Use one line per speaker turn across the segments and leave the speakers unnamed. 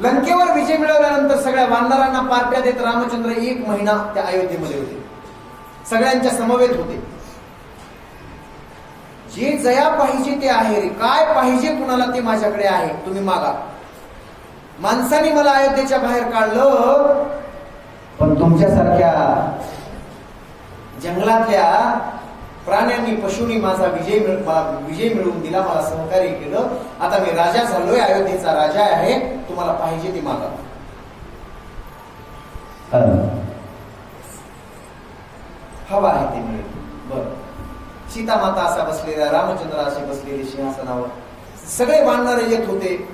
लंकेवर विजय मिळवल्यानंतर सगळ्या वानरांना पार्ट्या देत रामचंद्र एक महिना त्या अयोध्येमध्ये होते. सगळ्यांच्या समवेत होते. जे जया पाहिजे ते आहे रे. काय पाहिजे कुणाला ते माझ्याकडे आहे? तुम्ही मागा. माणसाने मला अयोध्येच्या बाहेर काढलं पण तुमच्यासारख्या जंगलातल्या प्राण्यांनी पशुनी माझा विजय विजय मिळवून दिला मला सहकार्य केलं. आता मी राजा झालोय अयोध्येचा राजा आहे. तुम्हाला पाहिजे ते मागा. हवा आहे ते मिळेल. बर. सीता माता असा बसलेल्या रामचंद्र असे बसलेले सिंहासनावर. सगळे वाढणारे येत होते.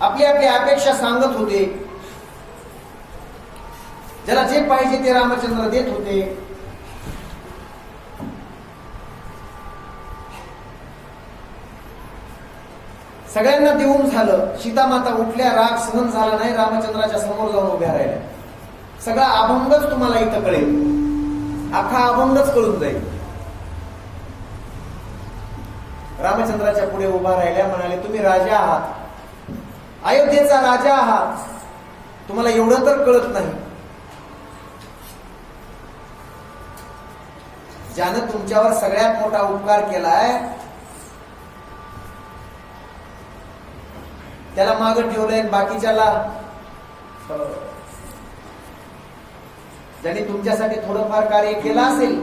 आपली आपली अपेक्षा सांगत होते. ज्याला जे पाहिजे ते रामचंद्र देत होते. सगळ्यांना देऊन झालं सीतामाता उठल्या राग सहन झाला नाही रामचंद्राच्या समोर जाऊन उभ्या राहिल्या. सगळा अभंगच तुम्हाला इथं कळेल. अख्खा अभंगच कळून जाईल. रामचंद्राच्या पुढे उभा राहिल्या म्हणाले तुम्ही राजा आहात. अयोध्येचा राजा आहात. तुम्हाला एवढं तर कळत नाही. ज्यानं तुमच्यावर सगळ्यात मोठा उपकार केलाय त्याला माग ठेवलंय बाकीच्याला ज्यांनी तुमच्यासाठी थोडंफार कार्य केलं असेल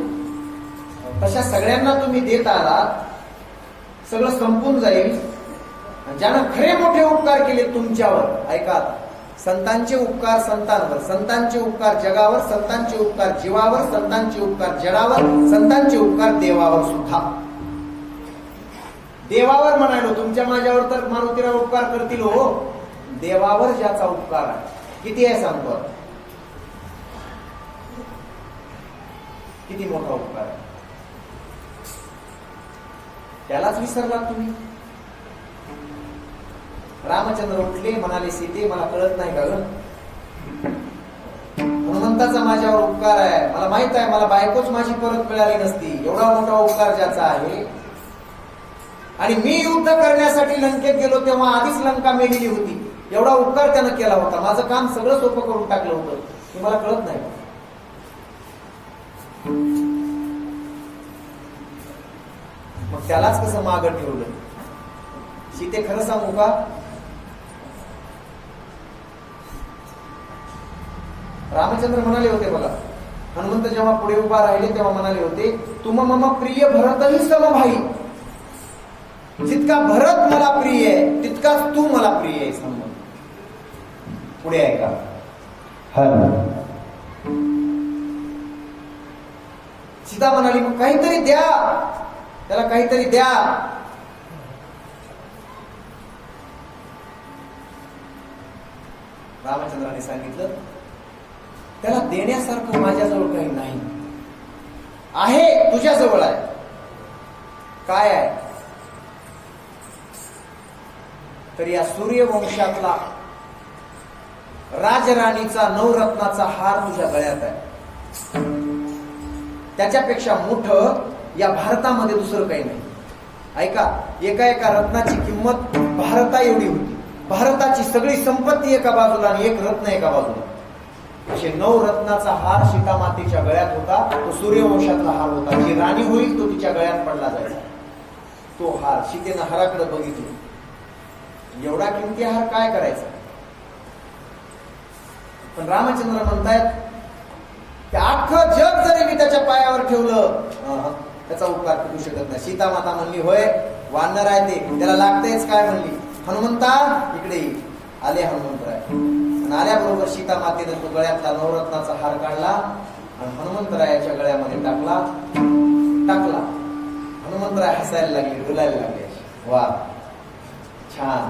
तशा सगळ्यांना तुम्ही देत आलात सगळं संपून जाईल. ज्यानं खरे मोठे उपकार केले तुमच्यावर ऐका संतांचे उपकार संतांवर संतांचे उपकार जगावर संतांचे उपकार जीवावर संतांचे उपकार जडावर संतांचे उपकार देवावर सुद्धा. देवावर म्हणालो तुमच्या माझ्यावर तर मारुतीराव उपकार करतील हो. देवावर ज्याचा उपकार आहे. किती आहे सांगतो? किती मोठा उपकार आहे? त्यालाच विसरला तुम्ही? रामचंद्र उठले म्हणाले सीते मला कळत नाही का ग? हनुमंताचा माझ्यावर उपकार आहे. मला माहीत आहे मला बायकोच माझी परत मिळाली नसती. एवढा मोठा उपकार ज्याचा आहे आणि मी युद्ध करण्यासाठी लंकेत गेलो तेव्हा आधीच लंका मेलेली होती. एवढा उपकार त्यानं केला होता. माझं काम सगळं सोपं करून टाकलं होतं. हे मला कळत नाही. मग त्यालाच कसं मागं ठेवलं? सीते खरं सांगू का? रामचंद्र म्हणाले होते मला हनुमंत जेव्हा पुढे उभा राहिले तेव्हा म्हणाले होते तुम मम प्रिय भरतही समभाई जितका भरत मला प्रिय आहे तितकाच तू मला प्रिय आहे हनुमंत पुढे ऐका. का सीता म्हणाली मग काहीतरी द्या. त्याला काहीतरी द्या. रामचंद्राने सांगितलं त्याला देण्यासारखं माझ्याजवळ काही नाही. आहे तुझ्याजवळ आहे. काय आहे? तर या सूर्यवंशातला राजराणीचा नवरत्नाचा हार तुझ्या गळ्यात आहे. त्याच्यापेक्षा मोठं या भारतामध्ये दुसरं काही नाही. ऐका एका एका रत्नाची किंमत भारता एवढी होती. भारताची सगळी संपत्ती एका बाजूला आणि एक रत्न एका बाजूला. असे नऊ रत्नाचा हार सीतामातेच्या गळ्यात होता तो सूर्यवंशातला हार होता. जी राणी होईल तो तिच्या गळ्यात पडला जायचा. तो हार सीतेनं हाराकडे बघितली. एवढा किमती हार काय करायचा? पण रामचंद्र म्हणतायत की अख्खं जग जरी मी त्याच्या पायावर ठेवलं त्याचा उपकार करू शकत नाही. सीता माता म्हणली होय वानर आहे ते त्याला लागतेच काय? म्हणली. हनुमंता इकडे आले हनुमंतराय आणि आल्याबरोबर सीता मातेने तो गळ्यातला नवरत्नाचा हार काढला आणि हनुमंतरायाच्या गळ्यामध्ये टाकला. टाकला. हनुमंतराय हसायला लागले डुलायला लागले. वा छान.